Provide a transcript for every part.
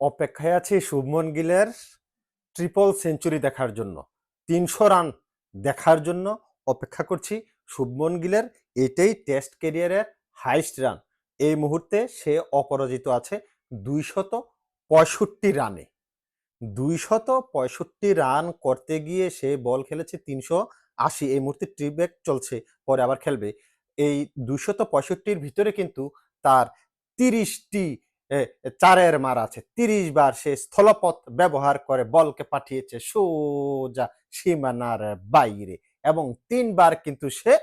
অপেক্ষায় আছি Shubman গিলের triple century দেখার জন্য। তিনশো রান দেখার জন্য অপেক্ষা করছি শুভমন গিলের। এটাই টেস্ট ক্যারিয়ারের হাইস্ট রান এই মুহূর্তে সে অপরাজিত আছে দুইশত পঁয়ষট্টি রানে। দুইশত পঁয়ষট্টি রান করতে গিয়ে সে বল খেলেছে তিনশো আশি। এই মুহূর্তে ট্রিব্যাক চলছে, পরে আবার খেলবে। এই দুইশত পঁয়ষট্টির ভিতরে কিন্তু তার তিরিশটি চারের মার আছে। তিরিশ বার সে স্থলপথ ব্যবহার করে বলকে পাঠিয়েছে, সোজা সীমানার বাইরে। এবং তিনবার কিন্তু সে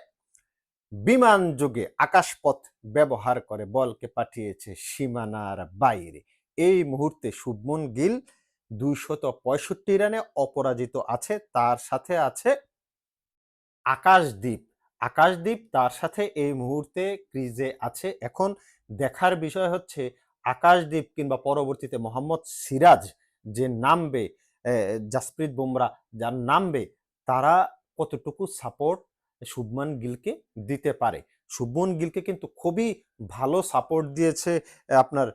বিমান যোগে আকাশপথ ব্যবহার করে বলকে পাঠিয়েছে সীমানার বাইরে। এই মুহূর্তে শুভমন গিল দুইশত পঁয়ষট্টি রানে অপরাজিত আছে। তার সাথে আছে আকাশদ্বীপ। আকাশদ্বীপ তার সাথে এই মুহূর্তে ক্রিজে আছে। এখন দেখার বিষয় হচ্ছে আকাশদ্বীপ কিংবা পরবর্তীতে মোহাম্মদ সিরাজ যে নামবে জাসপ্রীত বুমরা যার নামবে, তারা কতটুকু সাপোর্ট শুভমান গিলকে দিতে পারে? শুভমন গিলকে কিন্তু খুবই ভালো সাপোর্ট দিয়েছে আপনার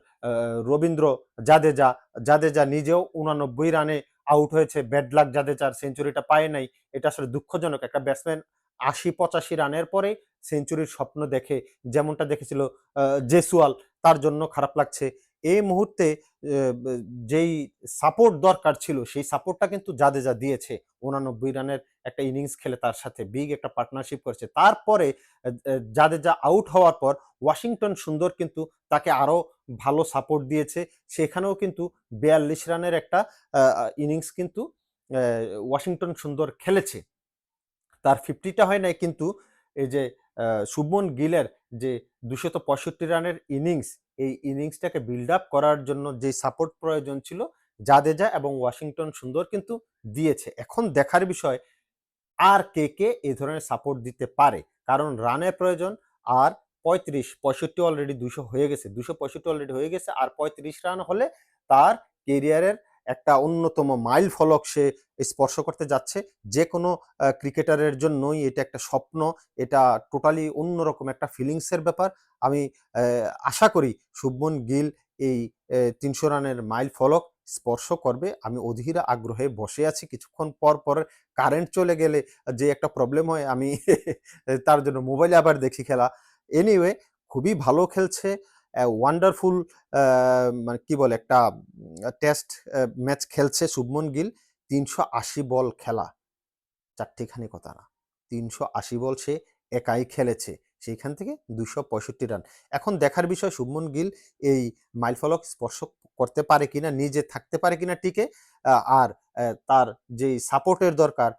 রবীন্দ্র জাদেজা। জাদেজা নিজেও উনানব্বই রানে আউট হয়েছে ব্যাড লাক জাদেজার সেঞ্চুরিটা পায় নাই। এটা আসলে দুঃখজনক, একটা ব্যাটসম্যান আশি পঁচাশি রানের পরে সেঞ্চুরির স্বপ্ন দেখে, যেমনটা দেখেছিল জেসুয়াল তার জন্য খারাপ লাগছে। এই মুহূর্তে যেই সাপোর্ট দরকার ছিল, সেই সাপোর্টটা কিন্তু জাদেজা দিয়েছে। উনানব্বই রানের একটা ইনিংস খেলে তার সাথে বিগ একটা পার্টনারশিপ করেছে। তারপরে জাদেজা আউট হওয়ার পর, ওয়াশিংটন সুন্দর কিন্তু তাকে আরও ভালো সাপোর্ট দিয়েছে। সেখানেও কিন্তু বিয়াল্লিশ রানের একটা ইনিংস কিন্তু ওয়াশিংটন সুন্দর খেলেছে। তার ফিফটিটা হয় নাই কিন্তু, এই যে শুভমন গিলের যে দুশত পঁয়ষট্টি রানের ইনিংস, এই ইনিংসটাকে বিল্ড আপ করার জন্য যে সাপোর্ট প্রয়োজন ছিল, জাদেজা এবং ওয়াশিংটন সুন্দর কিন্তু দিয়েছে। এখন দেখার বিষয়, আর কে কে এই ধরনের সাপোর্ট দিতে পারে? কারণ রানের প্রয়োজন, আর পঁয়ত্রিশ, পঁয়ষট্টি অলরেডি দুশো হয়ে গেছে দুশো পঁয়ষট্টি অলরেডি হয়ে গেছে, আর পঁয়ত্রিশ রান হলে তার কেরিয়ারের একটা অন্যতম মাইল ফলক সে স্পর্শ করতে যাচ্ছে। যে কোনো ক্রিকেটারের জন্যই এটা একটা স্বপ্ন, এটা টোটালি অন্যরকম একটা ফিলিংসের ব্যাপার। আমি আশা করি শুভমন গিল এই তিনশো রানের মাইল ফলক স্পর্শ করবে। আমি অধীর আগ্রহে বসে আছি। কিছুক্ষণ পর পর কারেন্ট চলে গেলে যে একটা প্রবলেম হয়, আমি তার জন্য মোবাইলে আবার দেখি খেলা। এনিওয়ে খুবই ভালো খেলছে। ওয়ান্ডারফুল মানে কি বলে একটা টেস্ট ম্যাচ খেলছে শুভমন গিল, তিনশো আশি বল খেলা। চারটিখানি কথা না তিনশো আশি বল সে একাই খেলেছে। সেইখান থেকে দুশো পঁয়ষট্টি রান এখন দেখার বিষয়, শুভমন গিল এই মাইলফলক স্পর্শ করতে পারে কিনা, নিজে থাকতে পারে কিনা টিকে আর তার যেই সাপোর্টের দরকার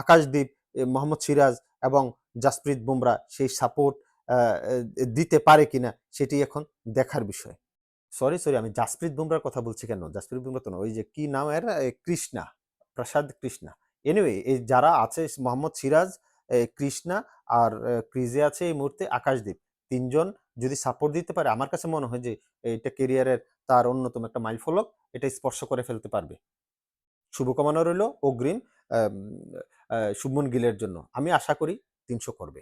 আকাশদ্বীপ মোহাম্মদ সিরাজ এবং জাসপ্রীত বুমরা সেই সাপোর্ট দিতে পারে কিনা, সেটি এখন দেখার বিষয়। সরি সরি, আমি জাসপ্রীত বুমরার কথা বলছি কেন? জাসপ্রীত বুমরা তো না ওই যে কি নাম এর? কৃষ্ণা, প্রসাদ কৃষ্ণা। এনিওয়ে এই যারা আছে, মোহাম্মদ সিরাজ কৃষ্ণা আর ক্রিজে আছে এই মুহূর্তে আকাশদ্বীপ তিনজন যদি সাপোর্ট দিতে পারে, আমার কাছে মনে হয় যে এটা কেরিয়ারের তার অন্যতম একটা মাইলফলক, এটা স্পর্শ করে ফেলতে পারবে। শুভকামনা রইল অগ্রিম শুভমন গিলের জন্য। আমি আশা করি তিনশো করবে।